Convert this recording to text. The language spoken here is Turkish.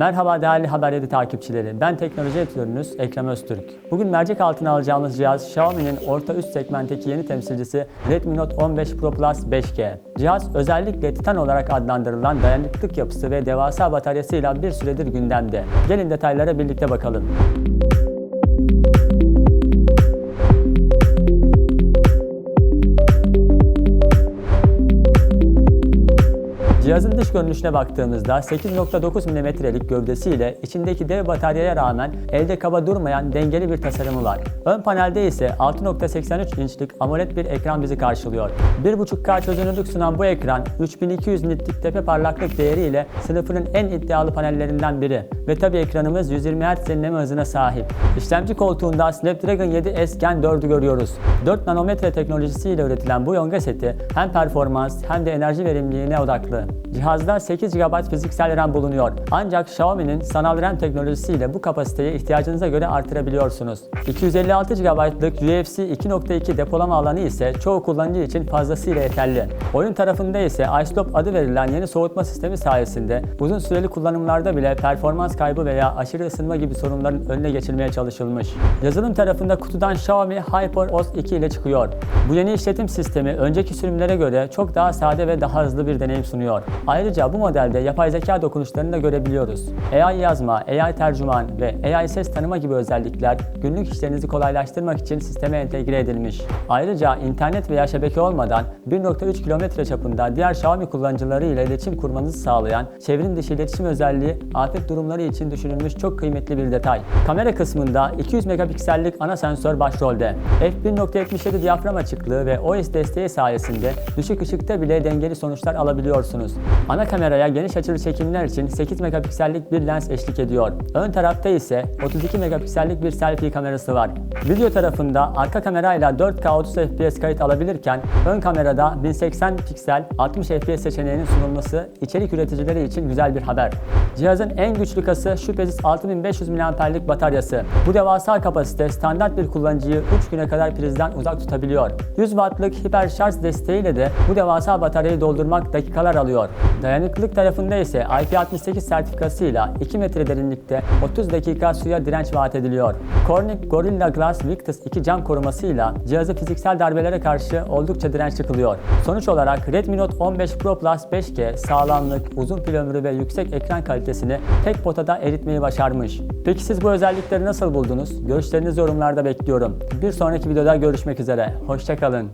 Merhaba değerli Haber 7 takipçileri. Ben teknoloji editörünüz Ekrem Öztürk. Bugün mercek altına alacağımız cihaz Xiaomi'nin orta üst segmentteki yeni temsilcisi Redmi Note 15 Pro Plus 5G. Cihaz özellikle Titan olarak adlandırılan dayanıklılık yapısı ve devasa bataryasıyla bir süredir gündemde. Gelin detaylara birlikte bakalım. Cihazın dış görünüşüne baktığımızda 8.9 mm'lik gövdesiyle içindeki dev bataryaya rağmen elde kaba durmayan dengeli bir tasarımı var. Ön panelde ise 6.83 inçlik AMOLED bir ekran bizi karşılıyor. 1.5K çözünürlük sunan bu ekran 3200 nitlik tepe parlaklık değeriyle sınıfının en iddialı panellerinden biri ve tabi ekranımız 120 Hz yenileme hızına sahip. İşlemci koltuğunda Snapdragon 7S Gen 4'ü görüyoruz. 4 nanometre teknolojisiyle üretilen bu yonga seti hem performans hem de enerji verimliliğine odaklı. Cihazda 8 GB fiziksel RAM bulunuyor. Ancak Xiaomi'nin sanal RAM teknolojisiyle bu kapasiteyi ihtiyacınıza göre artırabiliyorsunuz. 256 GB'lık UFC 2.2 depolama alanı ise çoğu kullanıcı için fazlasıyla yeterli. Oyun tarafında ise iStop adı verilen yeni soğutma sistemi sayesinde uzun süreli kullanımlarda bile performans kaybı veya aşırı ısınma gibi sorunların önüne geçilmeye çalışılmış. Yazılım tarafında kutudan Xiaomi HyperOS 2 ile çıkıyor. Bu yeni işletim sistemi önceki sürümlere göre çok daha sade ve daha hızlı bir deneyim sunuyor. Ayrıca bu modelde yapay zeka dokunuşlarını da görebiliyoruz. AI yazma, AI tercüman ve AI ses tanıma gibi özellikler günlük işlerinizi kolaylaştırmak için sisteme entegre edilmiş. Ayrıca internet veya şebeke olmadan 1.3 kilometre çapında diğer Xiaomi kullanıcıları ile iletişim kurmanızı sağlayan çevrim dışı iletişim özelliği afet durumları için düşünülmüş çok kıymetli bir detay. Kamera kısmında 200 megapiksellik ana sensör başrolde. f1.77 diyafram açıklığı ve OIS desteği sayesinde düşük ışıkta bile dengeli sonuçlar alabiliyorsunuz. Ana kameraya geniş açılı çekimler için 8 megapiksellik bir lens eşlik ediyor. Ön tarafta ise 32 megapiksellik bir selfie kamerası var. Video tarafında arka kamerayla 4K 30 FPS kayıt alabilirken ön kamerada 1080 piksel 60 FPS seçeneğinin sunulması içerik üreticileri için güzel bir haber. Cihazın en güçlü kası şüphesiz 6500 mAh'lik bataryası. Bu devasa kapasite standart bir kullanıcıyı 3 güne kadar prizden uzak tutabiliyor. 100 Watt'lık hiper şarj desteğiyle de bu devasa bataryayı doldurmak dakikalar alıyor. Dayanıklılık tarafında ise IP68 sertifikasıyla 2 metre derinlikte 30 dakika suya direnç vaat ediliyor. Corning Gorilla Glass Victus 2 cam korumasıyla cihazı fiziksel darbelere karşı oldukça dirençli kılıyor. Sonuç olarak Redmi Note 15 Pro Plus 5G sağlamlık, uzun pil ömrü ve yüksek ekran kalitesini tek potada eritmeyi başarmış. Peki siz bu özellikleri nasıl buldunuz? Görüşlerinizi yorumlarda bekliyorum. Bir sonraki videoda görüşmek üzere. Hoşçakalın.